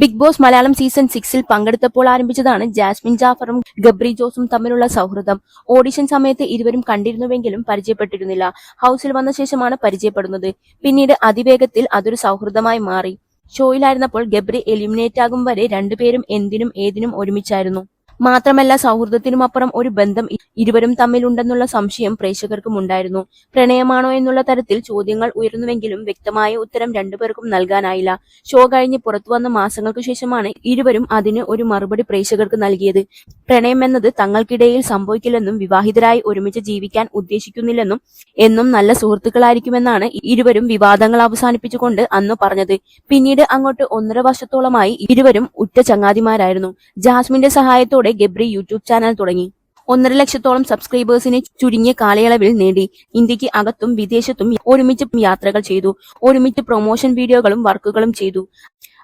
Big boss Malayalam season സിക്സിൽ പങ്കെടുത്തപ്പോൾ ആരംഭിച്ചതാണ് Jasmine ജാഫറും Gabri ജോസും തമ്മിലുള്ള സൗഹൃദം. ഓഡിഷൻ സമയത്ത് ഇരുവരും കണ്ടിരുന്നുവെങ്കിലും പരിചയപ്പെട്ടിരുന്നില്ല. ഹൗസിൽ വന്ന ശേഷമാണ് പരിചയപ്പെടുന്നത്. പിന്നീട് അതിവേഗത്തിൽ അതൊരു സൗഹൃദമായി മാറി. ഷോയിലായിരുന്നപ്പോൾ ഗബ്രി എലിമിനേറ്റ് ആകും വരെ രണ്ടുപേരും എന്തിനും ഏതിനും ഒരുമിച്ചായിരുന്നു. മാത്രമല്ല സൗഹൃദത്തിനുമപ്പുറം ഒരു ബന്ധം ഇരുവരും തമ്മിലുണ്ടെന്നുള്ള സംശയം പ്രേക്ഷകർക്കും ഉണ്ടായിരുന്നു. പ്രണയമാണോ എന്നുള്ള തരത്തിൽ ചോദ്യങ്ങൾ ഉയർന്നുവെങ്കിലും വ്യക്തമായ ഉത്തരം രണ്ടുപേർക്കും നൽകാനായില്ല. ഷോ കഴിഞ്ഞ് പുറത്തു വന്ന മാസങ്ങൾക്ക് ശേഷമാണ് ഇരുവരും അതിന് ഒരു മറുപടി പ്രേക്ഷകർക്ക് നൽകിയത്. പ്രണയം എന്നത് തങ്ങൾക്കിടയിൽ സംഭവിക്കില്ലെന്നും വിവാഹിതരായി ഒരുമിച്ച് ജീവിക്കാൻ ഉദ്ദേശിക്കുന്നില്ലെന്നും എന്നും നല്ല സുഹൃത്തുക്കളായിരിക്കുമെന്നാണ് ഇരുവരും വിവാദങ്ങൾ അവസാനിപ്പിച്ചുകൊണ്ട് അന്ന് പറഞ്ഞത്. പിന്നീട് അങ്ങോട്ട് ഒന്നര വർഷത്തോളമായി ഇരുവരും ഉറ്റ ചങ്ങാതിമാരായിരുന്നു. ജാസ്മിന്റെ സഹായത്തോടെ ഗബ്രി യൂട്യൂബ് ചാനൽ തുടങ്ങി. ഒന്നര ലക്ഷത്തോളം സബ്സ്ക്രൈബേഴ്സിനെ ചുരുങ്ങിയ കാലയളവിൽ നേടി. ഇന്ത്യയ്ക്ക് അകത്തും വിദേശത്തും ഒരുമിച്ച് യാത്രകൾ ചെയ്തു. ഒരുമിച്ച് പ്രൊമോഷൻ വീഡിയോകളും വർക്കുകളും ചെയ്തു.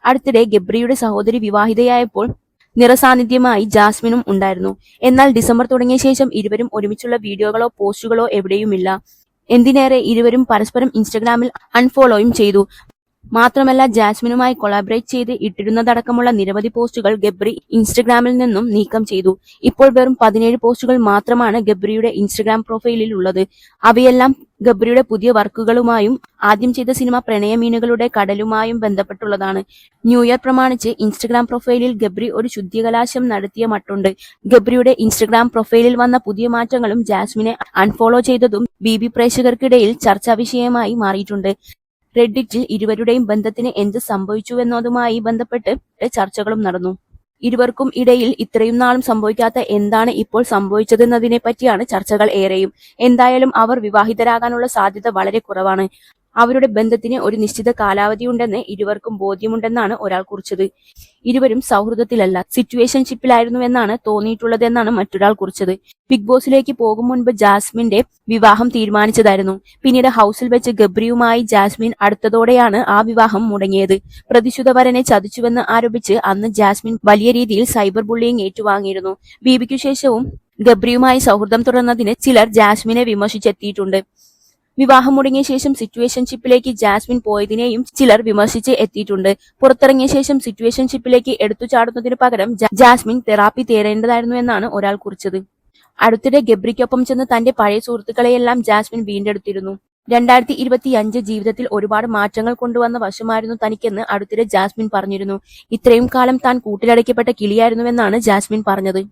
അടുത്തിടെ ഗബ്രിയുടെ സഹോദരി വിവാഹിതയായപ്പോൾ നിറസാന്നിധ്യമായി ജാസ്മിനും ഉണ്ടായിരുന്നു. എന്നാൽ ഡിസംബർ തുടങ്ങിയ ശേഷം ഇരുവരും ഒരുമിച്ചുള്ള വീഡിയോകളോ പോസ്റ്റുകളോ എവിടെയുമില്ല. എന്തിനേറെ ഇരുവരും പരസ്പരം ഇൻസ്റ്റഗ്രാമിൽ അൺഫോളോയും ചെയ്തു. മാത്രമല്ല ജാസ്മിനുമായി കൊളാബറേറ്റ് ചെയ്ത് ഇട്ടിരുന്നതടക്കമുള്ള നിരവധി പോസ്റ്റുകൾ ഗബ്രി ഇൻസ്റ്റഗ്രാമിൽ നിന്നും നീക്കം ചെയ്തു. ഇപ്പോൾ വെറും പതിനേഴ് പോസ്റ്റുകൾ മാത്രമാണ് ഗബ്രിയുടെ ഇൻസ്റ്റഗ്രാം പ്രൊഫൈലിൽ ഉള്ളത്. അവയെല്ലാം ഗബ്രിയുടെ പുതിയ വർക്കുകളുമായും ആദ്യം ചെയ്ത സിനിമ പ്രണയമീനുകളുടെ കടലുമായും ബന്ധപ്പെട്ടുള്ളതാണ്. ന്യൂ ഇയർ പ്രമാണിച്ച് ഇൻസ്റ്റഗ്രാം പ്രൊഫൈലിൽ ഗബ്രി ഒരു ശുദ്ധികലാശം നടത്തിയ മട്ടുണ്ട്. ഗബ്രിയുടെ ഇൻസ്റ്റഗ്രാം പ്രൊഫൈലിൽ വന്ന പുതിയ മാറ്റങ്ങളും ജാസ്മിനെ അൺഫോളോ ചെയ്തതും ബി ബി പ്രേക്ഷകർക്കിടയിൽ ചർച്ചാ വിഷയമായി മാറിയിട്ടുണ്ട്. റെഡിറ്റിൽ ഇരുവരുടെയും ബന്ധത്തിന് എന്ത് സംഭവിച്ചുവെന്നതുമായി ബന്ധപ്പെട്ട് ചർച്ചകളും നടന്നു. ഇരുവർക്കും ഇടയിൽ ഇത്രയും നാളും സംഭവിക്കാത്ത എന്താണ് ഇപ്പോൾ സംഭവിച്ചതെന്നതിനെ പറ്റിയാണ് ചർച്ചകൾ ഏറെയും. എന്തായാലും അവർ വിവാഹിതരാകാനുള്ള സാധ്യത വളരെ കുറവാണ്. അവരുടെ ബന്ധത്തിന് ഒരു നിശ്ചിത കാലാവധിയുണ്ടെന്ന് ഇരുവർക്കും ബോധ്യമുണ്ടെന്നാണ് ഒരാൾ കുറിച്ചത്. ഇരുവരും സൗഹൃദത്തിലല്ല സിറ്റുവേഷൻഷിപ്പിലായിരുന്നുവെന്നാണ് തോന്നിയിട്ടുള്ളതെന്നാണ് മറ്റൊരാൾ കുറിച്ചത്. ബിഗ് ബോസിലേക്ക് പോകും മുൻപ് ജാസ്മിന്റെ വിവാഹം തീരുമാനിച്ചതായിരുന്നു. പിന്നീട് ഹൌസിൽ വെച്ച് ഗബ്രിയുമായി ജാസ്മിൻ അടുത്തതോടെയാണ് ആ വിവാഹം മുടങ്ങിയത്. പ്രതിശുദ്ധ വരനെ ചതിച്ചുവെന്ന് ആരോപിച്ച് അന്ന് ജാസ്മിൻ വലിയ രീതിയിൽ സൈബർ ബുള്ളിയിങ് ഏറ്റുവാങ്ങിയിരുന്നു. ബീബിക്കു ശേഷവും ഗബ്രിയുമായി സൗഹൃദം തുടർന്നതിന് ചിലർ ജാസ്മിനെ വിമർശിച്ചെത്തിയിട്ടുണ്ട്. വിവാഹം മുടങ്ങിയ ശേഷം സിറ്റുവേഷൻഷിപ്പിലേക്ക് ജാസ്മിൻ പോയതിനെയും ചിലർ വിമർശിച്ച് എത്തിയിട്ടുണ്ട്. പുറത്തിറങ്ങിയ ശേഷം സിറ്റുവേഷൻഷിപ്പിലേക്ക് എടുത്തു ചാടുന്നതിനു പകരം ജാസ്മിൻ തെറാപ്പി തേരേണ്ടതായിരുന്നു എന്നാണ് ഒരാൾ കുറിച്ചത്. അടുത്തിടെ ഗബ്രിക്കൊപ്പം ചെന്ന് തന്റെ പഴയ സുഹൃത്തുക്കളെയെല്ലാം ജാസ്മിൻ വീണ്ടെടുത്തിരുന്നു. രണ്ടായിരത്തി ഇരുപത്തിയഞ്ച് ജീവിതത്തിൽ ഒരുപാട് മാറ്റങ്ങൾ കൊണ്ടുവന്ന വശമായിരുന്നു തനിക്കെന്ന് അടുത്തിടെ ജാസ്മിൻ പറഞ്ഞിരുന്നു. ഇത്രയും കാലം താൻ കൂട്ടിലടയ്ക്കപ്പെട്ട കിളിയായിരുന്നുവെന്നാണ് ജാസ്മിൻ പറഞ്ഞത്.